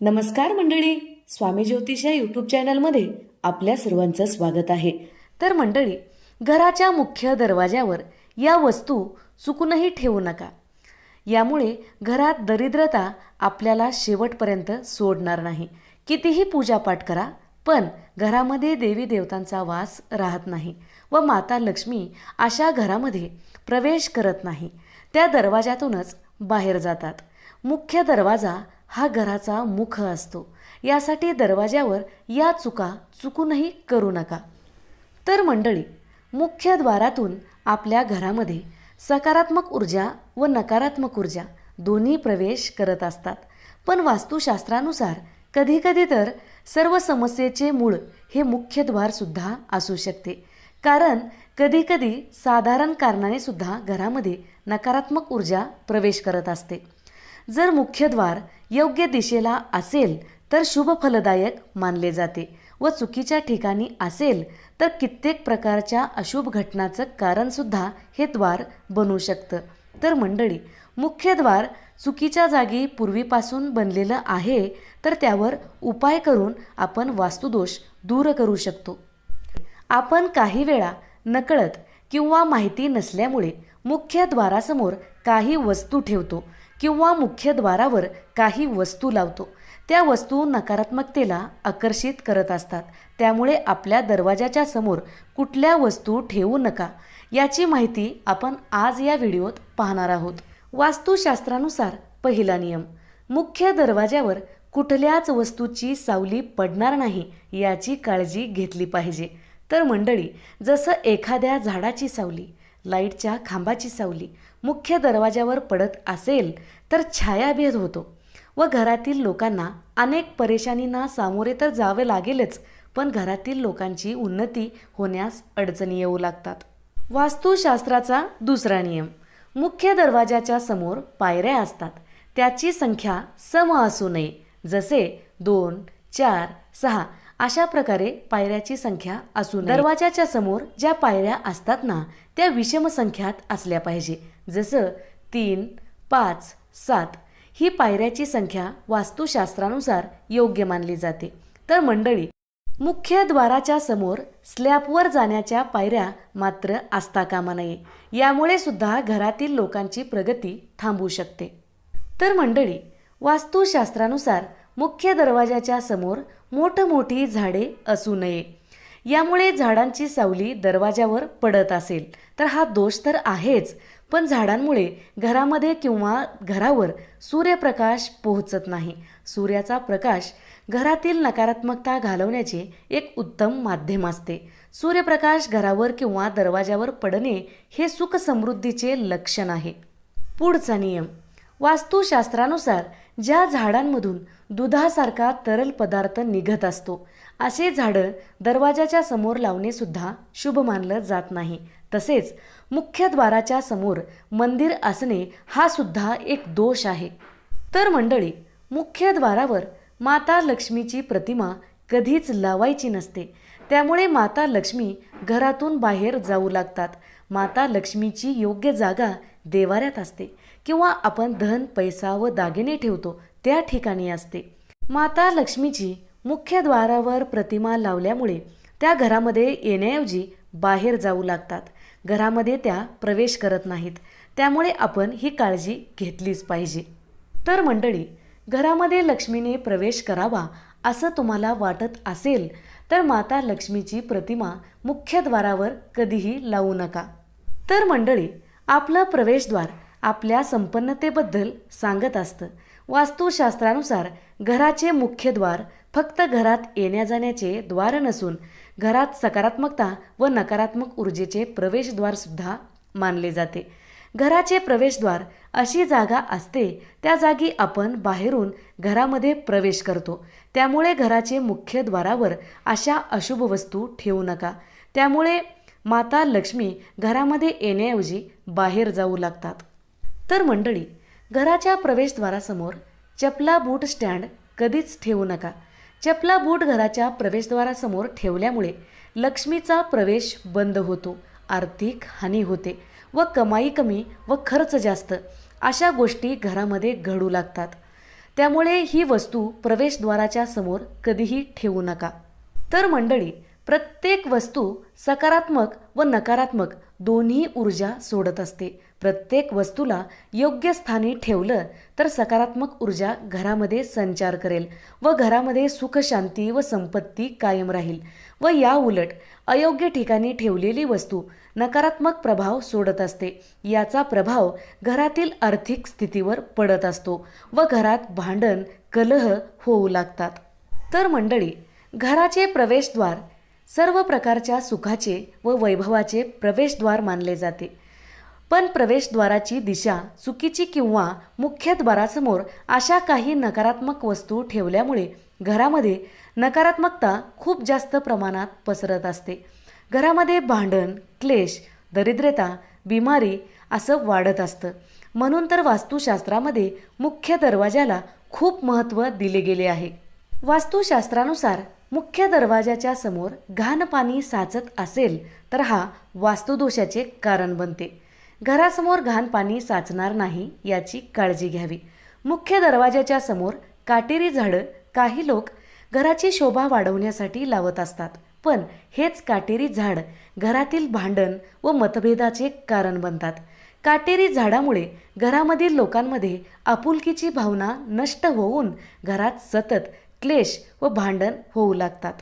नमस्कार मंडळी स्वामी ज्योतिष या यूट्यूब चॅनलमध्ये आपल्या सर्वांचं स्वागत आहे. तर मंडळी घराच्या मुख्य दरवाज्यावर या वस्तू चुकूनही ठेवू नका. यामुळे घरात दरिद्रता आपल्याला शेवटपर्यंत सोडणार नाही. कितीही पूजापाठ करा पण घरामध्ये देवी देवतांचा वास राहत नाही व माता लक्ष्मी अशा घरामध्ये प्रवेश करत नाही. त्या दरवाजातूनच बाहेर जातात. मुख्य दरवाजा हा घराचा मुख असतो. यासाठी दरवाज्यावर या चुका चुकूनही करू नका. तर मंडळी मुख्य द्वारातून आपल्या घरामध्ये सकारात्मक ऊर्जा व नकारात्मक ऊर्जा दोन्ही प्रवेश करत असतात. पण वास्तुशास्त्रानुसार कधीकधी तर सर्व समस्येचे मूळ हे मुख्य द्वारसुद्धा असू शकते. कारण कधीकधी साधारण कारणाने सुद्धा घरामध्ये नकारात्मक ऊर्जा प्रवेश करत असते. जर मुख्यद्वार योग्य दिशेला असेल तर शुभ फलदायक मानले जाते व चुकीच्या ठिकाणी असेल तर कित्येक प्रकारच्या अशुभ घटनाचं कारणसुद्धा हे द्वार बनू शकतं. तर मंडळी मुख्य द्वार चुकीच्या जागी पूर्वीपासून बनलेलं आहे तर त्यावर उपाय करून आपण वास्तुदोष दूर करू शकतो. आपण काही वेळा नकळत किंवा माहिती नसल्यामुळे मुख्य द्वारासमोर काही वस्तू ठेवतो किंवा मुख्यद्वारावर काही वस्तू लावतो. त्या वस्तू नकारात्मकतेला आकर्षित करत असतात. त्यामुळे आपल्या दरवाजाच्या समोर कुठल्या वस्तू ठेवू नका याची माहिती आपण आज या व्हिडिओत पाहणार आहोत. वास्तुशास्त्रानुसार पहिला नियम मुख्य दरवाज्यावर कुठल्याच वस्तूची सावली पडणार नाही याची काळजी घेतली पाहिजे. तर मंडळी जसं एखाद्या झाडाची सावली लाईटच्या खांबाची सावली मुख्य दरवाजावर पडत असेल तर छायाभेद होतो व घरातील लोकांना अनेक परेशानींना सामोरे तर जावे लागेलच पण घरातील लोकांची उन्नती होण्यास अडचणी येऊ लागतात. वास्तुशास्त्राचा दुसरा नियम मुख्य दरवाजाच्या समोर पायऱ्या असतात. त्याची संख्या सम असू नये जसे दोन चार सहा अशा प्रकारे पायऱ्याची संख्या असू दरवाजाच्या समोर ज्या पायऱ्या असतात ना त्या विषम संख्यात असल्या पाहिजे. जसं तीन पाच सात ही पायऱ्याची संख्या वास्तुशास्त्रानुसार योग्य मानली जाते. तर मंडळी मुख्य द्वाराच्या समोर स्लॅबवर जाण्याच्या पायऱ्या मात्र असता कामा नये. यामुळे सुद्धा घरातील लोकांची प्रगती थांबू शकते. तर मंडळी वास्तुशास्त्रानुसार मुख्य दरवाजाच्या समोर मोठमोठी झाडे असू नये. यामुळे झाडांची सावली दरवाजावर पडत असेल. तर हा दोष तर आहेच पण झाडांमुळे घरामध्ये किंवा घरावर सूर्यप्रकाश पोहोचत नाही. सूर्याचा प्रकाश घरातील नकारात्मकता घालवण्याचे एक उत्तम माध्यम असते. सूर्यप्रकाश घरावर किंवा दरवाजावर पडणे हे सुख समृद्धीचे लक्षण आहे. पुढचा नियम. वास्तुशास्त्रानुसार ज्या झाडांमधून दुधासारखा तरल पदार्थ निघत असतो असे झाडं दरवाजाच्या समोर लावणेसुद्धा शुभ मानलं जात नाही. तसेच मुख्य द्वाराच्या समोर मंदिर असणे हा सुद्धा एक दोष आहे. तर मंडळी मुख्य द्वारावर माता लक्ष्मीची प्रतिमा कधीच लावायची नसते. त्यामुळे माता लक्ष्मी घरातून बाहेर जाऊ लागतात. माता लक्ष्मीची योग्य जागा देवाऱ्यात असते. किंवा आपण धन पैसा व दागिने ठेवतो त्या ठिकाणी असते. माता लक्ष्मीची मुख्य द्वारावर प्रतिमा लावल्यामुळे त्या घरामध्ये येण्याऐवजी बाहेर जाऊ लागतात. घरामध्ये त्या प्रवेश करत नाहीत. त्यामुळे आपण ही काळजी घेतलीच पाहिजे. तर मंडळी घरामध्ये लक्ष्मीने प्रवेश करावा असं तुम्हाला वाटत असेल तर माता लक्ष्मीची प्रतिमा मुख्य द्वारावर कधीही लावू नका. तर मंडळी आपलं प्रवेशद्वार आपल्या संपन्नतेबद्दल सांगत असतं. वास्तुशास्त्रानुसार घराचे मुख्य द्वार फक्त घरात येण्याजाण्याचे द्वार नसून घरात सकारात्मकता व नकारात्मक ऊर्जेचे प्रवेशद्वारसुद्धा मानले जाते. घराचे प्रवेशद्वार अशी जागा असते त्या जागी आपण बाहेरून घरामध्ये प्रवेश करतो. त्यामुळे घराचे मुख्य द्वारावर अशा अशुभ वस्तू ठेवू नका. त्यामुळे माता लक्ष्मी घरामध्ये येण्याऐवजी बाहेर जाऊ लागतात. तर मंडळी घराच्या प्रवेशद्वारासमोर चपला बूट स्टँड कधीच ठेवू नका. चपला बूट घराच्या प्रवेशद्वारासमोर ठेवल्यामुळे लक्ष्मीचा प्रवेश बंद होतो आर्थिक हानी होते व कमाई कमी व खर्च जास्त अशा गोष्टी घरामध्ये घडू लागतात. त्यामुळे ही वस्तू प्रवेशद्वाराच्या समोर कधीही ठेवू नका. तर मंडळी प्रत्येक वस्तू सकारात्मक व नकारात्मक दोन्ही ऊर्जा सोडत असते. प्रत्येक वस्तूला योग्य स्थानी ठेवलं तर सकारात्मक ऊर्जा घरामध्ये संचार करेल व घरामध्ये सुखशांती व संपत्ती कायम राहील. व या उलट अयोग्य ठिकाणी ठेवलेली वस्तू नकारात्मक प्रभाव सोडत असते. याचा प्रभाव घरातील आर्थिक स्थितीवर पडत असतो व घरात भांडण कलह होऊ लागतात. तर मंडळी घराचे प्रवेशद्वार सर्व प्रकारच्या सुखाचे व वैभवाचे प्रवेशद्वार मानले जाते. पण प्रवेशद्वाराची दिशा चुकीची किंवा मुख्यद्वारासमोर अशा काही नकारात्मक वस्तू ठेवल्यामुळे घरामध्ये नकारात्मकता खूप जास्त प्रमाणात पसरत असते. घरामध्ये भांडण क्लेश दरिद्रता बिमारी असं वाढत असतं. म्हणून तर वास्तुशास्त्रामध्ये मुख्य दरवाजाला खूप महत्त्व दिले गेले आहे. वास्तुशास्त्रानुसार मुख्य दरवाजाच्या समोर घाण पाणी साचत असेल तर हा वास्तुदोषाचे कारण बनते. घरासमोर घाण पाणी साचणार नाही याची काळजी घ्यावी. मुख्य दरवाजाच्या समोर काटेरी झाडं काही लोक घराची शोभा वाढवण्यासाठी लावत असतात. पण हेच काटेरी झाड घरातील भांडण व मतभेदाचे कारण बनतात. काटेरी झाडामुळे घरामधील लोकांमध्ये आपुलकीची भावना नष्ट होऊन घरात सतत क्लेश व भांडण होऊ लागतात.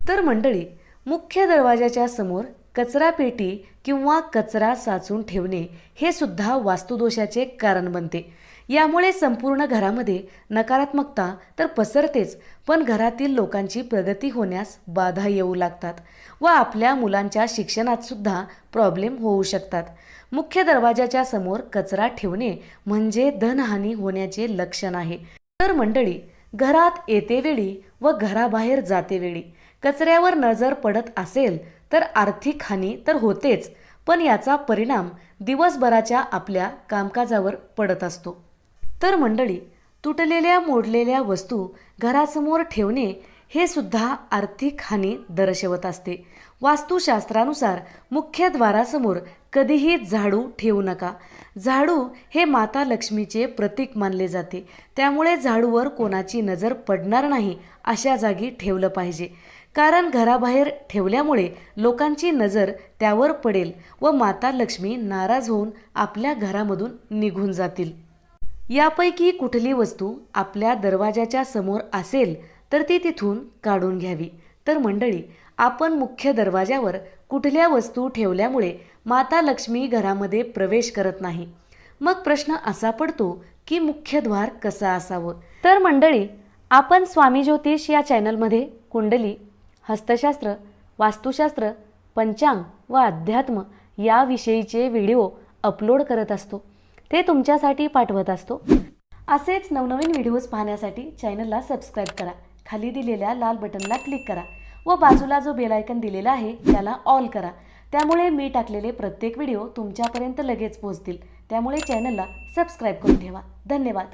तर मंडळी मुख्य दरवाजाच्या समोर कचरा पेटी किंवा कचरा साचून ठेवणे हे सुद्धा वास्तुदोषाचे कारण बनते. यामुळे संपूर्ण घरामध्ये नकारात्मकता तर पसरतेच पण घरातील लोकांची प्रगती होण्यास बाधा येऊ लागतात व आपल्या मुलांच्या शिक्षणात सुद्धा प्रॉब्लेम होऊ शकतात. मुख्य दरवाजाच्या समोर कचरा ठेवणे म्हणजे धनहानी होण्याचे लक्षण आहे. तर मंडळी घरात येतेवेळी व घराबाहेर जातेवेळी कचऱ्यावर नजर पडत असेल तर आर्थिक हानी तर होतेच पण याचा परिणाम दिवसभराच्या आपल्या कामकाजावर पडत असतो. तर मंडळी तुटलेल्या मोडलेल्या वस्तू घरासमोर ठेवणे हे सुद्धा आर्थिक हानी दर्शवत असते. वास्तुशास्त्रानुसार मुख्य द्वारासमोर कधीही झाडू ठेवू नका. झाडू हे माता लक्ष्मीचे प्रतीक मानले जाते. त्यामुळे झाडूवर कोणाची नजर पडणार नाही अशा जागी ठेवलं पाहिजे. कारण घराबाहेर ठेवल्यामुळे लोकांची नजर त्यावर पडेल व माता लक्ष्मी नाराज होऊन आपल्या घरामधून निघून जातील. यापैकी कुठली वस्तू आपल्या दरवाजाच्या समोर असेल तर ती तिथून काढून घ्यावी. तर मंडळी आपण मुख्य दरवाजावर कुठल्या वस्तू ठेवल्यामुळे माता लक्ष्मी घरामध्ये प्रवेश करत नाही? मग प्रश्न असा पडतो की मुख्य द्वार कसं असावं? तर मंडळी आपण स्वामी ज्योतिष या चॅनलमध्ये कुंडली हस्तशास्त्र वास्तुशास्त्र पंचांग व अध्यात्म याविषयीचे व्हिडिओ अपलोड करत असतो. ते तुमच्यासाठी पाठवत असतो. असेच नवनवीन व्हिडिओज पाहण्यासाठी चॅनलला सबस्क्राईब करा. खाली दिलेल्या लाल बटनला क्लिक करा. व बाजूला जो बेल आयकन दिलेला आहे त्याला ऑल करा. त्यामुळे मी टाकलेले प्रत्येक व्हिडिओ तुमच्यापर्यंत लगेच पोहोचतील. त्यामुळे चॅनलला सबस्क्राईब करून ठेवा. धन्यवाद.